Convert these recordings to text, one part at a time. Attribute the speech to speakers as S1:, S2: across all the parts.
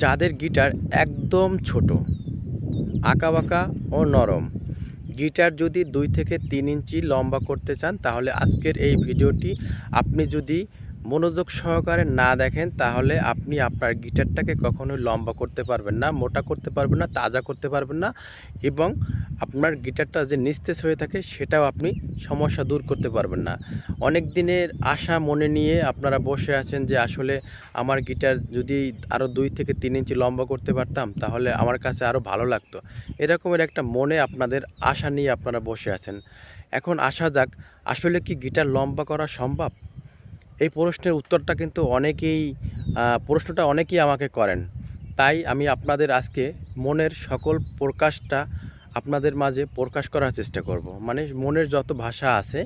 S1: যাদের গিটার একদম ছোট, আঁকাবাঁকা ও নরম। গিটার যদি দুই থেকে তিন ইঞ্চি লম্বা করতে চান, তাহলে আজকের এই ভিডিওটি আপনি যদি মনোযোগ সহকারে না দেখেন, তাহলে আপনি আপনার গিটারটাকে কখনোই লম্বা করতে পারবেন না, মোটা করতে পারবেন না, তাজা করতে পারবেন না এবং আপনার গিটারটা যে নিস্তেজ হয়ে থাকে সেটাও আপনি সমস্যা দূর করতে পারবেন না। অনেক দিনের আশা মনে নিয়ে আপনারা বসে আছেন যে আসলে আমার গিটার যদি আরও দুই থেকে তিন ইঞ্চি লম্বা করতে পারতাম, তাহলে আমার কাছে আরও ভালো লাগতো। এরকমের একটা মনে আপনাদের আশা নিয়ে আপনারা বসে আছেন। এখন আসা যাক, আসলে কি গিটার লম্বা করা সম্ভব? এই প্রশ্নের উত্তরটা কিন্তু অনেকেই প্রশ্নটা অনেকেই আমাকে করেন। তাই আমি আপনাদের আজকে মনের সকল প্রকাশটা আপনাদের মাঝে প্রকাশ করার চেষ্টা করব। মানে মনের যত ভাষা আছে,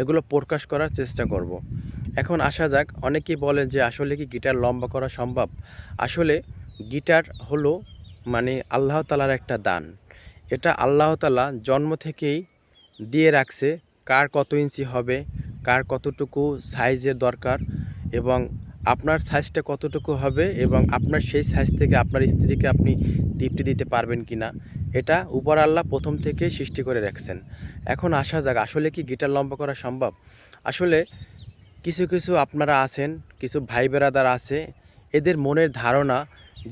S1: এগুলো প্রকাশ করার চেষ্টা করব। এখন আসা যাক, অনেকেই বলেন যে আসলে কি গিটার লম্বা করা সম্ভব? আসলে গিটার হলো মানে আল্লাহ তালার একটা দান। এটা আল্লাহ তালা জন্ম থেকেই দিয়ে রাখছে, কার কত ইঞ্চি হবে কার কতটুকু সাইজের দরকার এবং আপনার সাইজটা কতটুকু হবে এবং আপনার সেই সাইজ থেকে আপনার স্ত্রীকে আপনি তৃপ্তি দিতে পারবেন কি না এটা উপর আল্লাহ প্রথম থেকে সৃষ্টি করে রাখছেন এখন আসা যাক, আসলে কি গিটার লম্বা করা সম্ভব? আসলে কিছু কিছু আপনারা আছেন, কিছু ভাই বেরাদার আছে, এদের মনের ধারণা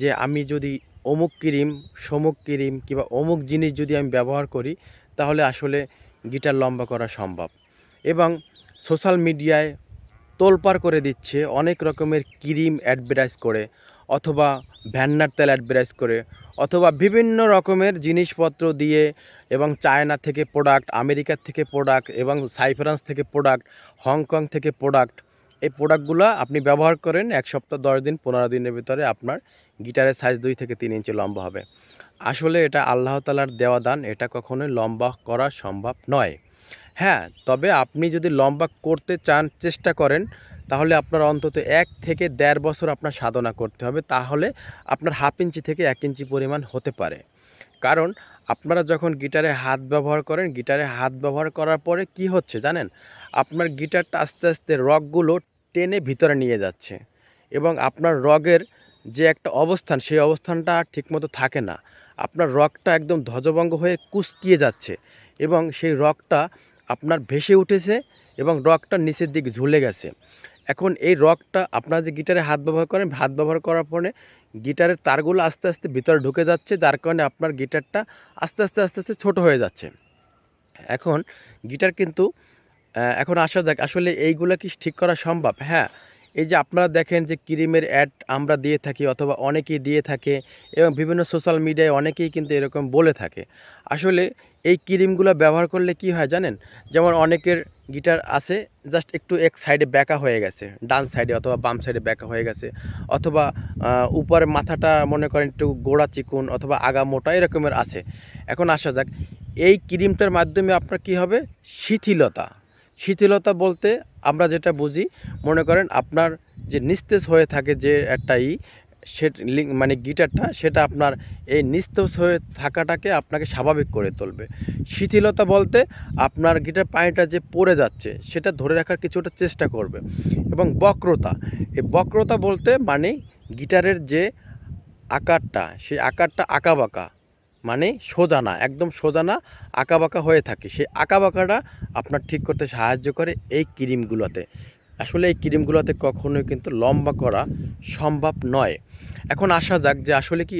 S1: যে আমি যদি অমুক ক্রিম, সমুক ক্রিম কিংবা অমুক জিনিস যদি আমি ব্যবহার করি, তাহলে আসলে গিটার লম্বা করা সম্ভব। এবং সোশ্যাল মিডিয়ায় তোলপাড় করে দিচ্ছে অনেক রকমের ক্রিম অ্যাডভার্টাইজ করে অথবা ভ্যান্নার তেল অ্যাডভার্টাইজ করে অথবা বিভিন্ন রকমের জিনিসপত্র দিয়ে এবং চায়না থেকে প্রোডাক্ট আমেরিকার থেকে প্রোডাক্ট এবং সাইফ্রান্স থেকে প্রোডাক্ট, হংকং থেকে প্রোডাক্ট, এই প্রোডাক্টগুলো আপনি ব্যবহার করেন এক সপ্তাহ, দশ দিন, পনেরো দিনের ভিতরে আপনার গিটারের সাইজ দুই থেকে তিন ইঞ্চি লম্বা হবে। আসলে এটা আল্লাহ তালার দেওয়া দান, এটা কখনোই লম্বা করা সম্ভব নয়। হ্যাঁ তবে আপনি যদি লম্বা করতে চান, চেষ্টা করেন, তাহলে আপনার অন্তত এক থেকে দেড় বছর আপনার সাধনা করতে হবে। তাহলে আপনার হাফ ইঞ্চি থেকে এক ইঞ্চি পরিমাণ হতে পারে। কারণ আপনারা যখন গিটারে হাত ব্যবহার করেন, গিটারে হাত ব্যবহার করার পরে কি হচ্ছে জানেন? আপনার গিটারটা আস্তে আস্তে রগগুলো টেনে ভিতরে নিয়ে যাচ্ছে এবং আপনার রগের যে একটা অবস্থান, সেই অবস্থানটা ঠিকমতো থাকে না। আপনার রগটা একদম ধ্বজভঙ্গ হয়ে কুচকিয়ে যাচ্ছে এবং সেই রগটা আপনার ভেসে উঠেছে এবং রগটা নিচের দিক ঝুলে গেছে। এখন এই রগটা আপনার যে গিটারে হাত ব্যবহার করেন, হাত ব্যবহার করার পরে গিটারের তারগুলো আস্তে আস্তে ভিতরে ঢুকে যাচ্ছে, যার কারণে আপনার গিটারটা আস্তে আস্তে আস্তে আস্তে ছোট হয়ে যাচ্ছে। এখন গিটার কিন্তু এখন আসা যাক, আসলে এইগুলো কি ঠিক করা সম্ভব? হ্যাঁ এই যে আপনারা দেখেন যে ক্রিমের অ্যাড আমরা দিয়ে থাকি অথবা অনেকেই দিয়ে থাকে এবং বিভিন্ন সোশ্যাল মিডিয়ায় অনেকেই কিন্তু এরকম বলে থাকে। আসলে এই ক্রিমগুলো ব্যবহার করলে কি হয় জানেন? যেমন অনেকের গিটার আছে জাস্ট একটু এক সাইডে ব্যাকা হয়ে গেছে ডান সাইডে অথবা বাম সাইডে ব্যাকা হয়ে গেছে অথবা আহ, উপরের মাথাটা মনে করেন একটু গোড়া চিকুন অথবা আগা মোটা এরকমের আছে। এখন আসা যাক এই ক্রিমটার মাধ্যমে আপনার কি হবে? শিথিলতা। শিথিলতা বলতে আমরা যেটা বুঝি মনে করেন আপনার যে নিস্তেজ হয়ে থাকে যে একটা ই সে মানে গিটারটা সেটা আপনার এই নিস্তেজ হয়ে থাকাটাকে আপনাকে স্বাভাবিক করে তুলবে। শিথিলতা বলতে আপনার গিটার পানিটা যে পড়ে যাচ্ছে সেটা ধরে রাখার কিছুটা চেষ্টা করবে। এবং বক্রতা, এই বক্রতা বলতে মানে গিটারের যে আকারটা, সেই আকারটা আঁকাবাঁকা মানে সোজা না, একদম সোজা না, আঁকাবাঁকা হয়ে থাকে। সেই আঁকাবাঁকাটা আপনার ঠিক করতে সাহায্য করে এই ক্রিমগুলোতে। আসলে এই ক্রিমগুলোতে কখনোই কিন্তু লম্বা করা সম্ভব নয়। এখন আসা যাক যে আসলে কি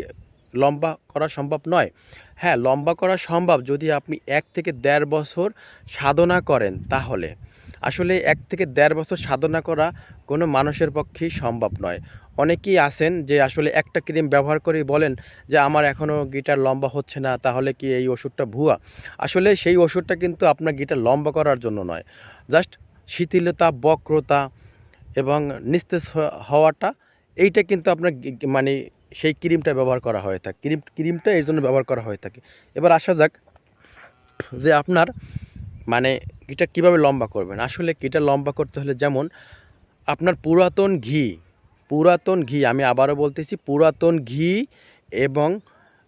S1: লম্বা করা সম্ভব নয়। হ্যাঁ লম্বা করা সম্ভব যদি আপনি এক থেকে দেড় বছর সাধনা করেন তাহলে। আসলে এক থেকে দেড় বছর সাধনা করা কোনো মানুষের পক্ষেই সম্ভব নয়। অনেকেই আছেন যে আসলে একটা ক্রিম ব্যবহার করেই বলেন যে, আমার এখনও গিটার লম্বা হচ্ছে না, তাহলে কি এই ওষুধটা ভুয়া? আসলে সেই ওষুধটা কিন্তু আপনার গিটার লম্বা করার জন্য নয়। জাস্ট শিথিলতা, বক্রতা এবং নিস্তেজ হওয়াটা এইটা কিন্তু আপনার মানে সেই ক্রিমটা ব্যবহার করা হয়ে থাকে। ক্রিম, ক্রিমটা এর জন্য ব্যবহার করা হয়ে থাকে। এবার আসা যাক যে আপনার মানে এটা কীভাবে লম্বা করবেন। আসলে গিটার লম্বা করতে হলে যেমন আপনার পুরাতন ঘি পুরাতন ঘি, আমি আবারও বলতেছি পুরাতন ঘি এবং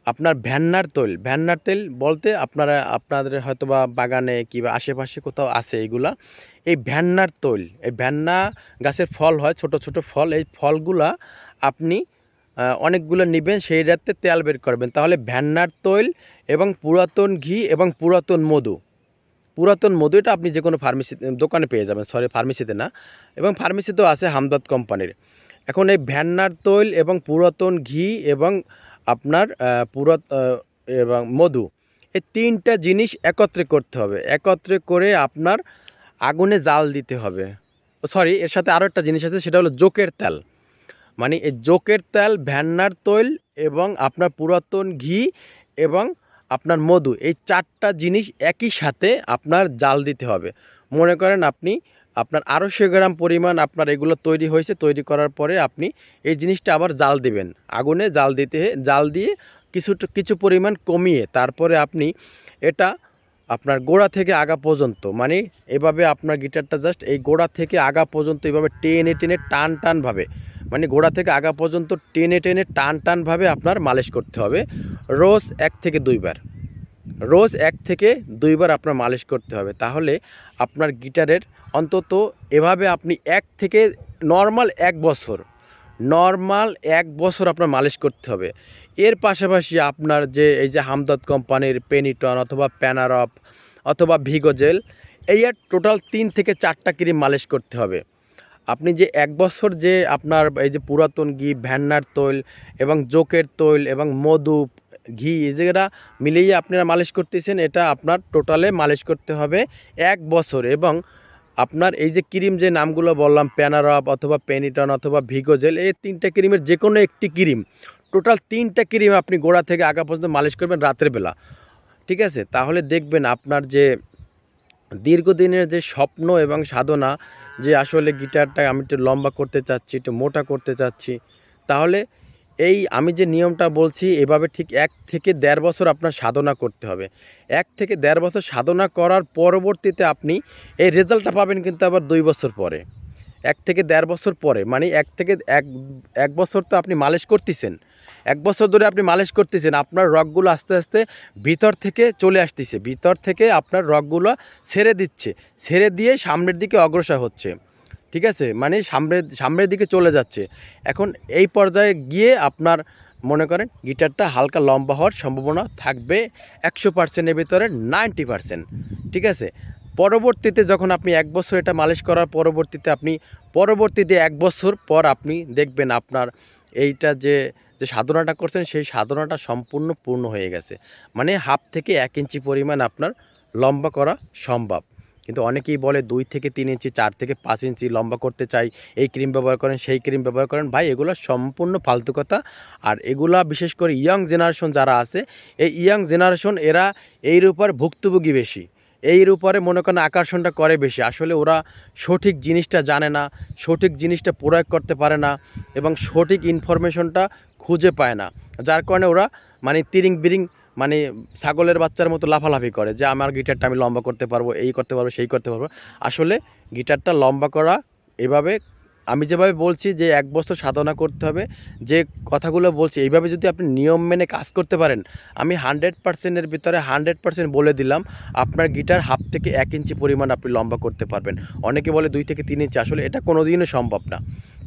S1: আপনার ভ্যান্নার তেল। ভ্যান্নার তেল বলতে আপনারা, আপনাদের হয়তো বা বাগানে কিংবা আশেপাশে কোথাও আছে এগুলা। এই ভ্যান্নার তৈল, এই ভ্যান্না গাছের ফল হয়, ছোট ছোট ফল, এই ফলগুলা আপনি অনেকগুলো নেবেন, সেই রাতে তেল বের করবেন। তাহলে ভ্যান্নার তৈল এবং পুরাতন ঘি এবং পুরাতন মধু পুরাতন মধু এটা আপনি যে কোনো ফার্মেসি দোকানে পেয়ে যাবেন সরি ফার্মেসিতে না। এবং ফার্মেসিতেও আছে হামদর্দ কোম্পানির। এখন এই ভ্যান্নার তৈল এবং পুরাতন ঘি এবং আপনার পুরাত এবং মধু, এই তিনটা জিনিস একত্রে করতে হবে। একত্রে করে আপনার আগুনে জাল দিতে হবে। সরি এর সাথে আরও একটা জিনিস আছে, সেটা হলো জোকের তেল। মানে এই জোকের তেল, ভ্যান্নার তৈল এবং আপনার পুরাতন ঘি এবং আপনার মধু, এই চারটা জিনিস একই সাথে আপনার জাল দিতে হবে। মনে করেন আপনি, আপনার আড়াইশো গ্রাম পরিমাণ আপনার এগুলো তৈরি হয়েছে, তৈরি করার পরে আপনি এই জিনিসটা আবার জাল দিবেন। আগুনে জাল দিতে, জাল দিয়ে কিছু কিছু পরিমাণ কমিয়ে তারপরে আপনি এটা আপনার গোড়া থেকে আগা পর্যন্ত মানে এভাবে আপনার গিটারটা জাস্ট এই গোড়া থেকে আগা পর্যন্ত এভাবে টেনে টেনে, টান টানভাবে মানে গোড়া থেকে আগা পর্যন্ত টেনে টেনে, টান টানভাবে আপনার মালিশ করতে হবে। রোজ এক থেকে দুইবার, রোজ এক থেকে দুইবার আপনার মালিশ করতে হবে। তাহলে আপনার গিটারের অন্তত এভাবে আপনি এক থেকে নর্মাল এক বছর নর্মাল এক বছর আপনার মালিশ করতে হবে। এর পাশাপাশি আপনার যে এই যে হামদর্দ কোম্পানির পেনিটন অথবা প্যানারপ অথবা ভিগোজেল এই আর টোটাল তিন থেকে চারটা ক্রিম মালিশ করতে হবে। আপনি যে এক বছর যে আপনার এই যে পুরাতন ঘি, ভ্যান্নার তৈল এবং জোকের তৈল এবং মধু, ঘি, এই যেটা মিলিয়ে আপনারা মালিশ করতেছেন, এটা আপনার টোটালে মালিশ করতে হবে এক বছর। এবং আপনার এই যে ক্রিম যে নামগুলো বললাম প্যানারপ অথবা পেনিটন অথবা ভিগোজেল এই তিনটা ক্রিমের যে কোনো একটি ক্রিম টোটাল তিনটা ক্রিম আপনি গোড়া থেকে আগা পর্যন্ত মালিশ করবেন রাতের বেলা। ঠিক আছে? তাহলে দেখবেন আপনার যে দীর্ঘদিনের যে স্বপ্ন এবং সাধনা, যে আসলে গিটারটা আমি একটু লম্বা করতে চাচ্ছি, একটু মোটা করতে চাচ্ছি, তাহলে এই আমি যে নিয়মটা বলছি, এভাবে ঠিক এক থেকে দেড় বছর আপনার সাধনা করতে হবে। এক থেকে দেড় বছর সাধনা করার পরবর্তীতে আপনি এই রেজাল্টটা পাবেন কিন্তু আবার দুই বছর পরে। এক থেকে দেড় বছর পরে মানে এক থেকে এক এক বছর তো আপনি মালিশ করতেছেন। এক বছর ধরে আপনি মালিশ করতেছেন, আপনার রগগুলো আস্তে আস্তে ভিতর থেকে চলে আসতেছে, ভিতর থেকে আপনার রগগুলো ছেড়ে দিচ্ছে, ছেড়ে দিয়ে সামনের দিকে অগ্রসর হচ্ছে, ঠিক আছে? মানে সামনের সামনের দিকে চলে যাচ্ছে। এখন এই পর্যায়ে গিয়ে আপনার, মনে করেন, গিটারটা হালকা লম্বা হওয়ার সম্ভাবনা থাকবে একশো পার্সেন্টের ভিতরে, নাইনটি পার্সেন্ট ঠিক আছে? পরবর্তীতে যখন আপনি এক বছর এটা মালিশ করার পরবর্তীতে আপনি, পরবর্তীতে এক বছর পর আপনি দেখবেন আপনার এইটা যে যে সাধনাটা করছেন, সেই সাধনাটা সম্পূর্ণ পূর্ণ হয়ে গেছে। মানে হাফ থেকে এক ইঞ্চি পরিমাণ আপনার লম্বা করা সম্ভব। কিন্তু অনেকেই বলে দুই থেকে তিন ইঞ্চি, চার থেকে পাঁচ ইঞ্চি লম্বা করতে চাই, এই ক্রিম ব্যবহার করেন, সেই ক্রিম ব্যবহার করেন। ভাই, এগুলো সম্পূর্ণ ফালতু কথা। আর এগুলা বিশেষ করে ইয়াং জেনারেশন যারা আছে, এই ইয়াং জেনারেশন এরা এর উপর ভুক্তভোগী বেশি। এর উপরে মনে করেন আকর্ষণটা করে বেশি। আসলে ওরা সঠিক জিনিসটা জানে না, সঠিক জিনিসটা প্রয়োগ করতে পারে না এবং সঠিক ইনফরমেশনটা খুঁজে পায় না। যার কারণে ওরা মানে তিরিং বিরিং মানে ছাগলের বাচ্চার মতো লাফালাফি করে যে, আমার গিটারটা আমি লম্বা করতে পারব, এই করতে পারব, সেই করতে পারব। আসলে গিটারটা লম্বা করা এভাবে আমি যেভাবে বলছি যে এক বছর সাধনা করতে হবে, যে কথাগুলো বলছি, এইভাবে যদি আপনি নিয়ম মেনে কাজ করতে পারেন, আমি হান্ড্রেড পার্সেন্টের ভিতরে হান্ড্রেড পার্সেন্ট বলে দিলাম, আপনার গিটার হাফ থেকে এক ইঞ্চি পরিমাণ আপনি লম্বা করতে পারবেন। অনেকে বলে দুই থেকে তিন ইঞ্চি, আসলে এটা কোনো দিনও সম্ভব না।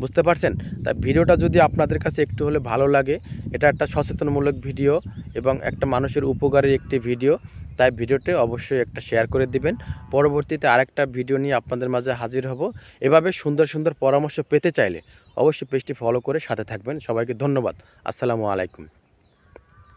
S1: বুঝতে পারছেন? তাই ভিডিওটা যদি আপনাদের কাছে একটু হলে ভালো লাগে, এটা একটা সচেতনমূলক ভিডিও এবং একটা মানুষের উপকারী একটি ভিডিও। তাই ভিডিওটি অবশ্যই একটা শেয়ার করে দিবেন। পরবর্তীতে আরেকটা ভিডিও নিয়ে আপনাদের মাঝে হাজির হব। এভাবে সুন্দর সুন্দর পরামর্শ পেতে চাইলে অবশ্যই পেজটি ফলো করে সাথে থাকবেন। সবাইকে ধন্যবাদ। আসসালামু আলাইকুম।